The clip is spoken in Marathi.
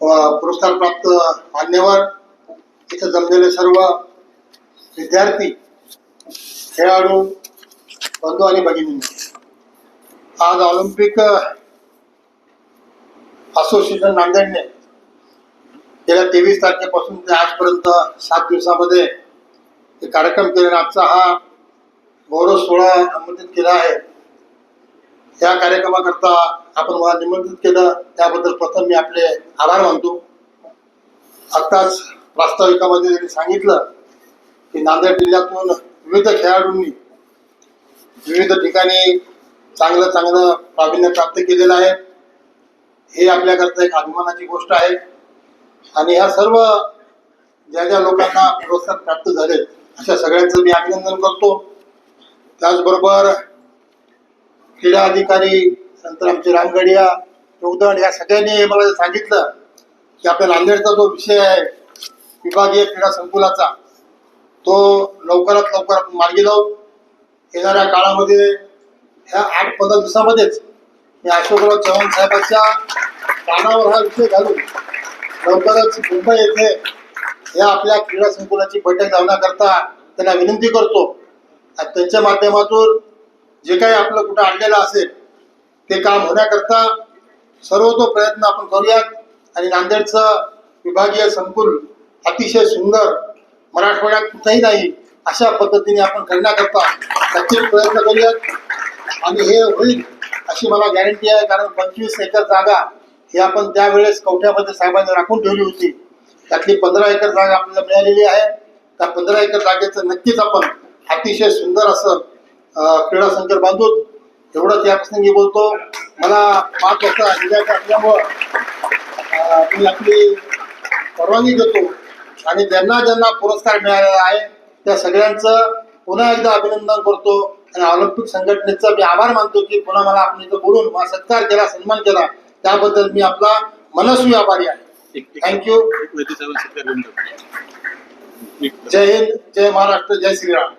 पुरस्कार प्राप्त मान्यवर इथं जमलेले सर्व विद्यार्थी खेळाडू बंधू आणि भगिनी. आज ऑलिम्पिक असोसिएशन नांदेडने गेल्या तेवीस तारखेपासून ते आजपर्यंत सात दिवसामध्ये कार्यक्रम केले आजचा हा गौरव सोहळा आमंत्रित केला आहे. या कार्यक्रमाकरता आपण मला निमंत्रित केलं. त्याबद्दल प्रथम मी आपले आभार मानतो. आत्ताच प्रास्ताविकामध्ये त्यांनी सांगितलं की नांदेड जिल्ह्यातून विविध खेळाडूंनी विविध ठिकाणी चांगलं चांगलं प्रावीण्य प्राप्त केलेलं आहे. हे आपल्याकरता एक अभिमानाची गोष्ट आहे. आणि ह्या सर्व ज्या ज्या लोकांना पुरस्कार प्राप्त झालेत अशा सगळ्यांचं मी अभिनंदन करतो. त्याचबरोबर क्रीडा अधिकारी नंतर आमचे रामगडिया योगदंड या सगळ्यांनी मला सांगितलं की आपल्या नांदेडचा जो विषय आहे विभागीय क्रीडा संकुलाचा तो लवकरात लवकर आपण मार्गी लावू. येणाऱ्या काळामध्ये ह्या आठ पंधरा दिवसामध्येच मी अशोकराव चव्हाण साहेबांच्या कानावर हा विषय घालून लवकरच मुंबई येथे या आपल्या क्रीडा संकुलाची बैठक लावण्याकरता त्यांना विनंती करतो. आणि त्यांच्या माध्यमातून जे काही आपलं कुठं आणलेलं असेल ते काम होण्याकरता सर्व तो प्रयत्न आपण करूयात. आणि नांदेडचं विभागीय संकुल अतिशय सुंदर मराठवाड्यात कुठेही नाही अशा पद्धतीने आपण करण्याकरता नक्कीच प्रयत्न करूयात. आणि हे होईल अशी मला गॅरंटी आहे कारण पंचवीस एकर जागा ही आपण त्यावेळेस कवठ्यामध्ये साहेबांनी राखून ठेवली होती. त्यातली पंधरा एकर जागा आपल्याला मिळालेली आहे. त्या पंधरा एकर जागेचं नक्कीच आपण अतिशय सुंदर असं क्रीडा संकुल बांधू एवढंच या प्रसंगी बोलतो मला पाच वाजता निघायचं असल्यामुळं मी आपली परवानगी देतो आणि ज्यांना ज्यांना पुरस्कार मिळालेला आहे त्या सगळ्यांचं पुन्हा एकदा अभिनंदन करतो आणि ऑलिम्पिक संघटनेचा मी आभार मानतो की पुन्हा मला आपण इथं बोलून मला सत्कार केला सन्मान केला त्याबद्दल मी आपला मनस्वी आभारी आहे थँक्यू जय हिंद जय महाराष्ट्र जय श्रीराम